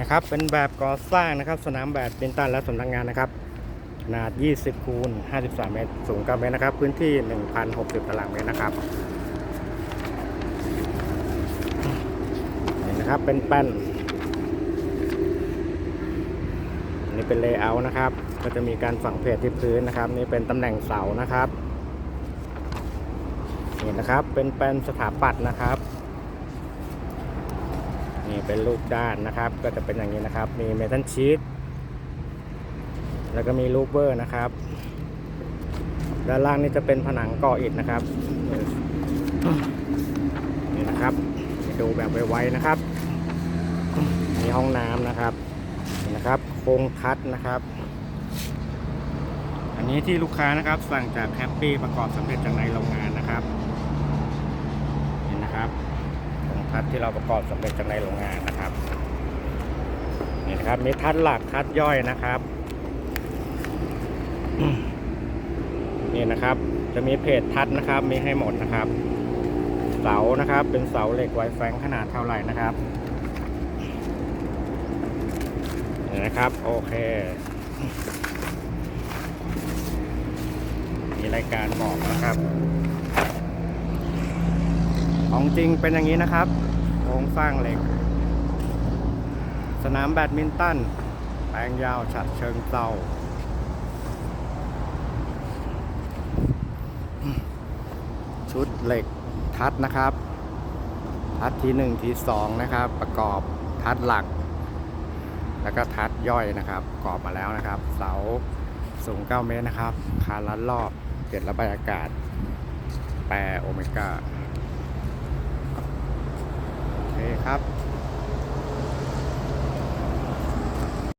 นะครับ เป็นแบบก่อสร้างนะครับ สนามแบดมินตันและสำนักงานนะครับ ขนาด 20 คูณ 53 เมตร สูง9เมตรนะครับ พื้นที่ 1,060 ตารางเมตรนะครับนี่นะครับ เป็นแป้นนนี้เป็นเลเยอร์นะครับ ก็จะมีการฝังเพจที่พื้นนะครับ นี่เป็นตำแหน่งเสานะครับนี่นะครับ เป็นแป้นสถาปัตย์นะครับ นี่เป็นรูปด้านนะครับ ก็จะเป็นอย่างนี้นะครับ มีเมทัลชีตแล้วก็มีลูกเบอร์นะครับ ด้านล่างนี่จะเป็นผนังก่ออิฐนะครับนี่นะครับดูแบบไวๆนะครับมีห้องน้ำนะครับนี่นะครับ โครงทัดนะครับ อันนี้ที่ลูกค้านะครับ สั่งจากแฮปปี้ประกอบสำเร็จจากในโรงงานนะครับนี่นะครับ ทัดที่เราประกอบสำเร็จจากในโรงงานนะครับนี่นะครับมีทัดหลักทัดย่อยนะครับนี่นะครับ จะมีเพจทัดนะครับ มีให้หมดนะครับ เสานะครับ เป็นเสาเหล็กไวแฟงขนาดเท่าไหร่นะครับนี่นะครับ โอเคมีรายการบอกนะครับ ของจริงเป็นอย่างนี้นะครับโครงสร้างเหล็ก สนามแบดมินตัน แปลงยาวฉัดเชิงเซาชุดเหล็กทัดนะครับ ทัดทีหนึ่งทีสองนะครับ ประกอบทัดหลัก แล้วก็ทัดย่อยนะครับประกอบมาแล้วนะครับ เสาสูง 9 เมตรนะครับ คานลัดรอบเกล็ดระบายอากาศ แปรโอเมก้า คครับ